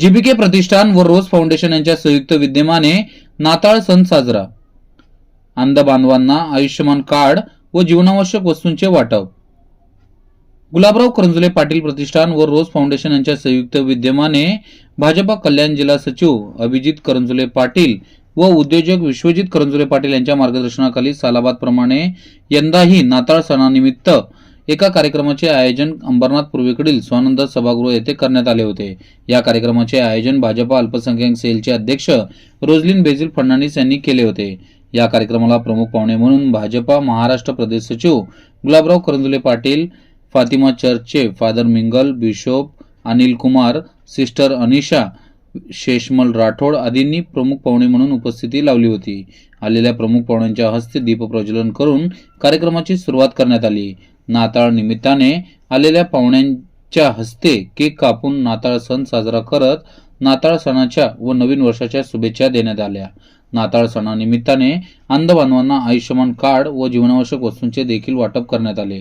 GBK प्रतिष्ठान व रोज foundation यांच्या संयुक्त विद्यमाने नाताळ सण साजरा. अंध बांधवांना आयुष्यमान कार्ड व जीवनावश्यक वस्तूंचे वाटप. गुलाबराव करंजुले पाटील प्रतिष्ठान व रोज फाउंडेशन यांच्या संयुक्त विद्यमाने भाजपा कल्याण जिल्हा सचिव अभिजित करंजुले पाटील व उद्योजक विश्वजित करंजुले पाटील यांच्या मार्गदर्शनाखाली सालाबाद प्रमाणे यंदाही नाताळ सणानिमित्त एका कार्यक्रमाचे आयोजन अंबरनाथ पूर्वेकडील स्वानंद सभागृह येथे करण्यात आले होते. या कार्यक्रमाचे आयोजन भाजपा अल्पसंख्याक सेलचे अध्यक्ष रोजलिन बेझिल फडणवीस यांनी केले होते. या कार्यक्रमाला प्रमुख पाहुणे म्हणून भाजपा महाराष्ट्र प्रदेश सचिव गुलाबराव करंजुले पाटील फातिमा चर्चचे father mingle bishop Anil Kumar sister Anisha Sheshmal Rathod आदींनी प्रमुख पाहुणे म्हणून उपस्थिती लावली होती. आलेल्या प्रमुख पाहुण्यांच्या हस्ते दीपप्रज्वलन करून कार्यक्रमाची सुरुवात करण्यात आली. नाताळ निमित्ताने आलेल्या पाहुण्यांच्या हस्ते केक कापून नाताळ सण साजरा करत नाताळ सणाच्या व नवीन वर्षाच्या शुभेच्छा देण्यात आल्या. नाताळ सणानिमित्ताने अंध बांधवांना आयुष्यमान कार्ड व जीवनावश्यक वस्तूंचे देखील वाटप करण्यात आले.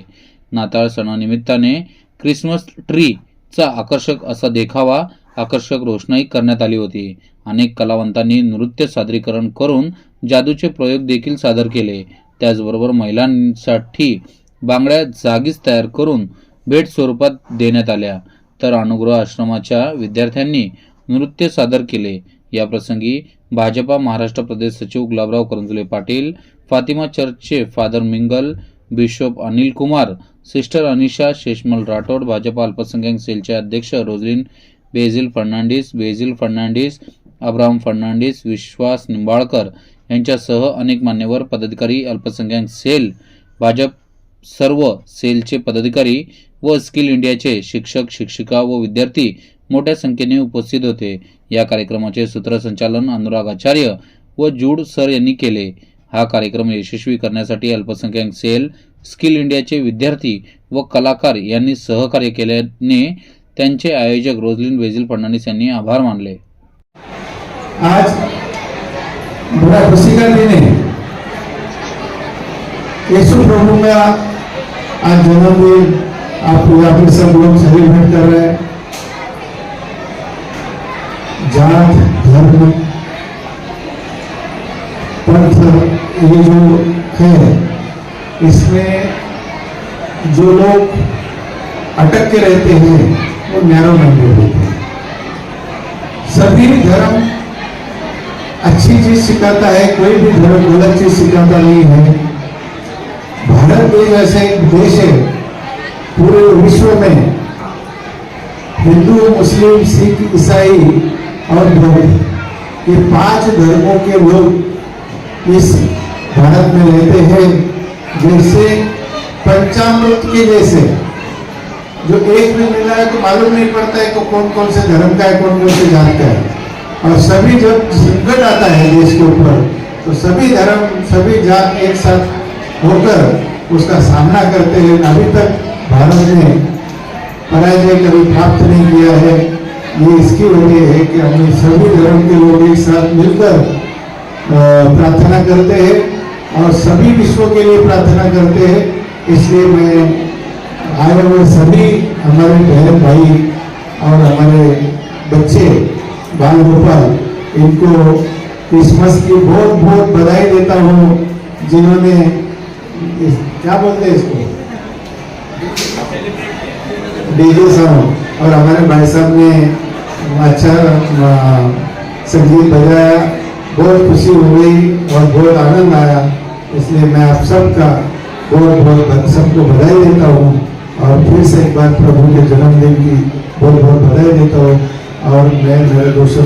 नाताळ सणानिमित्ताने क्रिसमस ट्रीचा आकर्षक असा देखावा आकर्षक रोषणाई करण्यात आली होती. अनेक कलावंतांनी नृत्य सादरीकरण करून जादूचे प्रयोग देखील सादर केले. त्याचबरोबर महिलांसाठी बांगड्या जागीच तयार करून भेट स्वरूपात देण्यात आल्या. तर अनुग्रह आश्रमाच्या विद्यार्थ्यांनी नृत्य सादर केले. या प्रसंगी भाजपा महाराष्ट्र प्रदेश सचिव गुलाबराव करंजुले पाटील फातिमा चर्चचे father Mingal bishop Anil Kumar sister Anisha Sheshmal Rathod Bhajapa अल्पसंख्याक सेलचे अध्यक्ष रोजलिन बेझिल फर्नांडिस बेझिल फर्नांडिस अब्राहम फर्नांडिस विश्वास निंबाळकर यांच्यासह अनेक मान्यवर पदाधिकारी अल्पसंख्याक सेल भाजप सर्व सेलचे पदाधिकारी व स्किल इंडियाचे शिक्षक शिक्षिका व विद्यार्थी मोठ्या संख्येने उपस्थित होते. या कार्यक्रमाचे सूत्रसंचालन अनुराग आचार्य व जूड सर यांनी केले. हा कार्यक्रम यशस्वी करण्यासाठी अल्पसंख्याक सेल स्किल इंडियाचे विद्यार्थी व कलाकार यांनी सहकार्य केल्याने त्यांचे आयोजक रोजलिन बेझिल फडणवीस यांनी आभार मानले. आज यीशु प्रभु का आज जन्मदिन, आप यहाँ पे सब लोग सेलिब्रेट कर रहे हैं। जात, धर्म, पंथ, ये जो है, इसमें जो लोग अटक के रहते हैं, वो नैरो माइंडेड होते हैं। सभी धर्म अच्छी चीज़ सिखाता है, कोई भी धर्म गलत चीज़ सिखाता नहीं है। भारत देश ऐसा एक देश है, पूरे विश्व में हिंदू, मुस्लिम, सिख, ईसाई और बौद्ध, ये पाँच धर्मों के लोग इस भारत में रहते हैं, जैसे पंचामृत के जैसे। जो एक में मिला है तो मालूम नहीं पड़ता है कि कौन कौन से धर्म का है कौन कौन से जात का है। और सभी जब संकट आता है देश के ऊपर तो सभी धर्म, सभी जात एक साथ होकर उसका सामना करते हैं अभी तक भारत ने पराजय कभी प्राप्त नहीं किया है। ये इसकी वजह है कि हम सभी धर्म के लोग एक साथ मिलकर प्रार्थना करते हैं और सभी विश्व के लिए प्रार्थना करते हैं। इसलिए मैं आए हुए सभी हमारे बहन भाई और हमारे बच्चे बाल गोपाल इनको क्रिसमस की बहुत बहुत बधाई देता हूँ, जिन्होंने इस, क्या बोलते हैं इसको? DJ sound. और हमारे भाई साहब ने अच्छा संगीत बजाया बहुत खुशी हो गई और बहुत आनंद आया। इसलिए मैं आप सबका बहुत बहुत सबको बधाई देता हूँ। और फिर से एक बार प्रभु के जन्मदिन की बहुत बहुत बधाई देता हूँ। और मैं मेरे दोस्तों